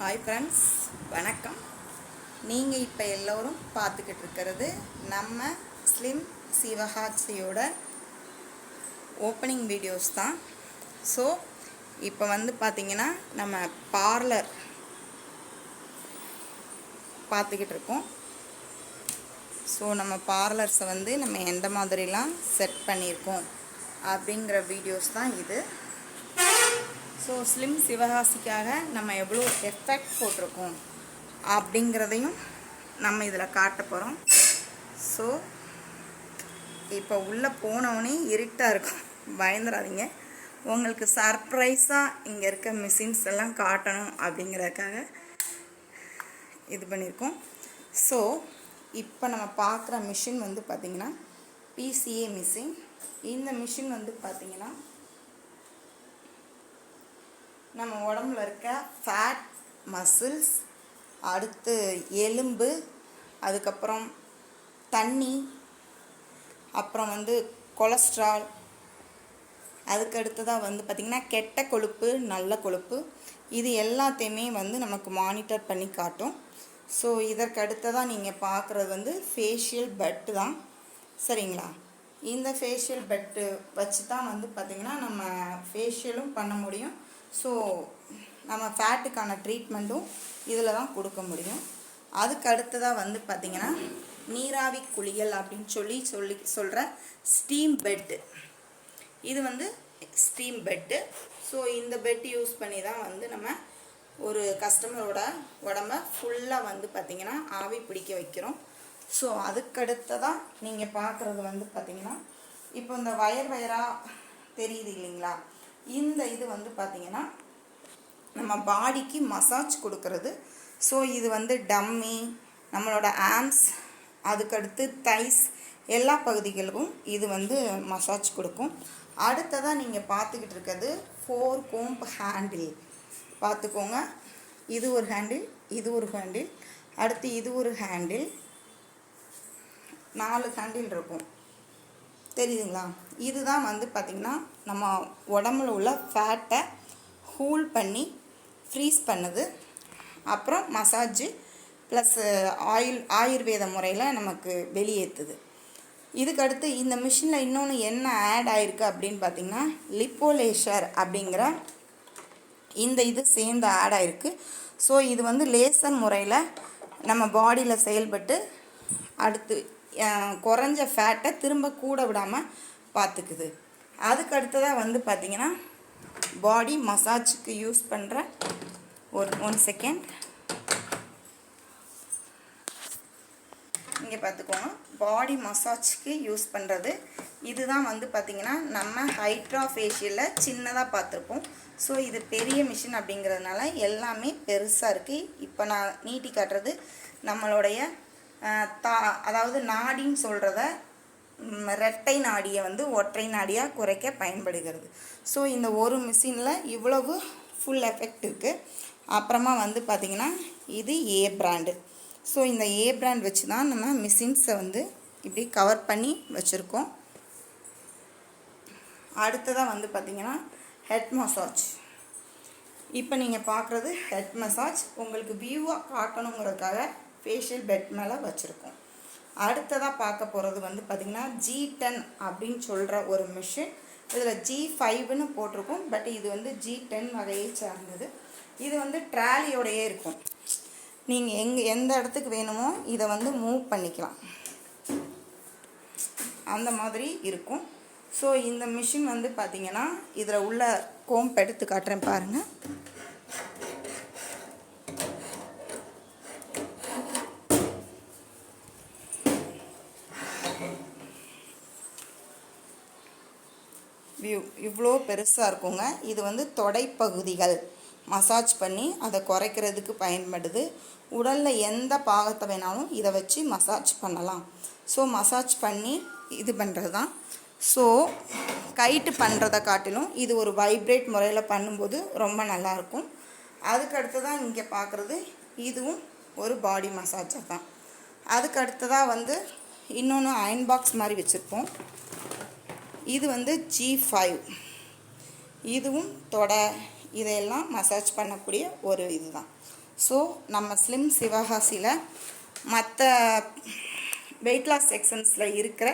Hi friends வணக்கம். நீங்கள் இப்போ எல்லோரும் பார்த்துக்கிட்டு இருக்கிறது நம்ம ஸ்லிம் சிவஹாட்சியோட ஓப்பனிங் வீடியோஸ் தான். ஸோ இப்போ வந்து பார்த்திங்கன்னா நம்ம பார்லர் பார்த்துக்கிட்டு இருக்கோம். ஸோ நம்ம பார்லர்ஸை வந்து நம்ம எந்த மாதிரிலாம் செட் பண்ணியிருக்கோம் அப்படிங்கிற வீடியோஸ் தான் இது. ஸோ ஸ்லிம் சிவகாசிக்காக நம்ம எவ்வளோ எஃபெக்ட் போட்டிருக்கோம் அப்படிங்கிறதையும் நம்ம இதில் காட்ட போகிறோம் ஸோ இப்போ உள்ளே போனவொடனே இருட்டாக இருக்கும். பயந்துடாதீங்க. உங்களுக்கு சர்ப்ரைஸாக இங்கே இருக்க மிஷின்ஸ் எல்லாம் காட்டணும் அப்படிங்கிறதுக்காக இது பண்ணியிருக்கோம். ஸோ இப்போ நம்ம பார்க்குற மிஷின் வந்து பார்த்திங்கன்னா பிசிஏ மிஷின் இந்த மிஷின் வந்து பார்த்திங்கன்னா நம்ம உடம்புல இருக்க ஃபேட் மசில்ஸ் அடுத்து எலும்பு அதுக்கப்புறம் தண்ணி அப்புறம் வந்து கொலஸ்ட்ரால் அதுக்கு அடுத்ததாக வந்து பார்த்திங்கன்னா கெட்ட கொழுப்பு நல்ல கொழுப்பு இது எல்லாத்தையுமே வந்து நமக்கு மானிட்டர் பண்ணி காட்டும். ஸோ இதற்கு அடுத்ததாக நீங்கள் பார்க்குறது வந்து ஃபேஷியல் பெட்டு தான். சரிங்களா? இந்த ஃபேஷியல் பெட்டு வச்சு தான் வந்து பார்த்திங்கன்னா நம்ம ஃபேஷியலும் பண்ண முடியும். ஸோ நம்ம ஃபேட்டுக்கான ட்ரீட்மெண்ட்டும் இதில் தான் கொடுக்க முடியும். அதுக்கு அடுத்ததாக வந்து பார்த்திங்கன்னா நீராவி குளியல் அப்படின்னு சொல்லி சொல்லி சொல்கிற ஸ்டீம் பெட்டு இது வந்து ஸ்டீம் பெட்டு ஸோ இந்த பெட் யூஸ் பண்ணி தான் வந்து நம்ம ஒரு கஸ்டமரோட உடம்ப ஃபுல்லாக வந்து பார்த்திங்கன்னா ஆவி பிடிக்க வைக்கிறோம். ஸோ அதுக்கடுத்ததாக நீங்கள் பார்க்குறது வந்து பார்த்திங்கன்னா இப்போ இந்த வயர் வயராக தெரியுது இல்லைங்களா? இந்த இது வந்து பார்த்திங்கன்னா நம்ம பாடிக்கு மசாஜ் கொடுக்கறது. ஸோ இது வந்து டம்மி நம்மளோட ஆம்ஸ் அதுக்கடுத்து தைஸ் எல்லா பகுதிகளுக்கும் இது வந்து மசாஜ் கொடுக்கும். அடுத்ததாக நீங்கள் பார்த்துக்கிட்டு இருக்கிறது ஃபோர் கோம்ப் ஹேண்டில் பார்த்துக்கோங்க. இது ஒரு ஹேண்டில் இது ஒரு ஹேண்டில் அடுத்து இது ஒரு ஹேண்டில் நாலு ஹேண்டில் இருக்கும். தெரியுதுங்களா? இதுதான் வந்து பார்த்திங்கன்னா நம்ம உடம்புல உள்ள ஃபேட்டை ஹூல் பண்ணி ஃப்ரீஸ் பண்ணுது. அப்புறம் மசாஜு ப்ளஸ் ஆயில் ஆயுர்வேத முறையில் நமக்கு வெளியேற்றுது இதுக்கு அடுத்து இந்த மிஷினில் இன்னொன்று என்ன ஆட் ஆயிருக்கு அப்படின்னு பார்த்தீங்கன்னா லிப்போலேஷர் அப்படிங்கிற இந்த இது சேர்ந்து ஆட் ஆயிருக்கு. ஸோ இது வந்து லேசர் முறையில் நம்ம பாடியில் செயல்பட்டு அடுத்து குறைஞ்ச ஃபேட்டை திரும்ப கூட விடாமல் பார்த்துக்குது அதுக்கு அடுத்ததாக வந்து பார்த்திங்கன்னா பாடி மசாஜுக்கு யூஸ் பண்ணுற ஒரு ஒன் செகண்ட் இங்கே பார்த்துக்கோங்க பாடி மசாஜ்க்கு யூஸ் பண்ணுறது இதுதான் வந்து பார்த்திங்கன்னா நம்ம ஹைட்ரா ஃபேஷியலில் சின்னதாக பார்த்துருப்போம் ஸோ இது பெரிய மிஷின் அப்படிங்கிறதுனால எல்லாமே பெருசாக இருக்குது இப்போ நான் நீட்டி காட்டுறது நம்மளுடைய தா அதாவது நாடின்னு சொல்கிறத ரெட்டை நாடியை வந்து ஒற்றை நாடியாக குறைக்க பயன்படுகிறது. ஸோ இந்த ஒரு மிஷினில் இவ்வளவு ஃபுல் எஃபெக்ட் இருக்குது அப்புறமா வந்து பார்த்திங்கன்னா இது ஏ பிராண்டு ஸோ இந்த ஏ பிராண்ட் வச்சு தான் நம்ம மிஷின்ஸை வந்து இப்படி கவர் பண்ணி வச்சுருக்கோம். அடுத்ததாக வந்து பார்த்திங்கன்னா ஹெட் மசாஜ் இப்போ நீங்கள் பார்க்குறது ஹெட் மசாஜ் உங்களுக்கு வியூவாக காட்டணுங்கிறதுக்காக ஃபேஷியல் பெட் மேலே வச்சுருக்கோம். அடுத்ததாக பார்க்க போகிறது வந்து பார்த்திங்கன்னா ஜி டென் அப்படின்னு சொல்கிற ஒரு மிஷின் இதில் ஜி ஃபைவ்னு போட்டிருக்கும். பட் இது வந்து ஜி டென் வகையை சார்ந்தது. இது வந்து ட்ராலியோடையே இருக்கும். நீங்கள் எங்கே எந்த இடத்துக்கு வேணுமோ இதை வந்து மூவ் பண்ணிக்கலாம். அந்த மாதிரி இருக்கும். ஸோ இந்த மிஷின் வந்து பார்த்திங்கன்னா இதில் உள்ள கோம்ப் எடுத்து காட்டுறேன் பாருங்கள் வியூ இவ்வளோ பெருசாக இருக்குங்க. இது வந்து தொடைப்பகுதிகள். மசாஜ் பண்ணி அதை குறைக்கிறதுக்கு பயன்படுது. உடலில் எந்த பாகத்தை வேணாலும் இதை வச்சு மசாஜ் பண்ணலாம். ஸோ மசாஜ் பண்ணி இது பண்ணுறது தான் ஸோ கைட்டு பண்ணுறதை காட்டிலும் இது ஒரு வைப்ரேட் முறையில் பண்ணும்போது ரொம்ப நல்லாயிருக்கும். அதுக்கு அடுத்ததான் இங்கே பார்க்குறது இதுவும் ஒரு பாடி மசாஜாக தான். அதுக்கு அடுத்ததாக வந்து இன்னொன்று அயன் பாக்ஸ் மாதிரி வச்சுருப்போம். இது வந்து ஜி ஃபைவ் இதுவும் தொடை இதையெல்லாம் மசாஜ் பண்ணக்கூடிய ஒரு இதுதான். ஸோ நம்ம ஸ்லிம் சிவகாசியில் மற்ற வெயிட் லாஸ் செக்ஷன்ஸில் இருக்கிற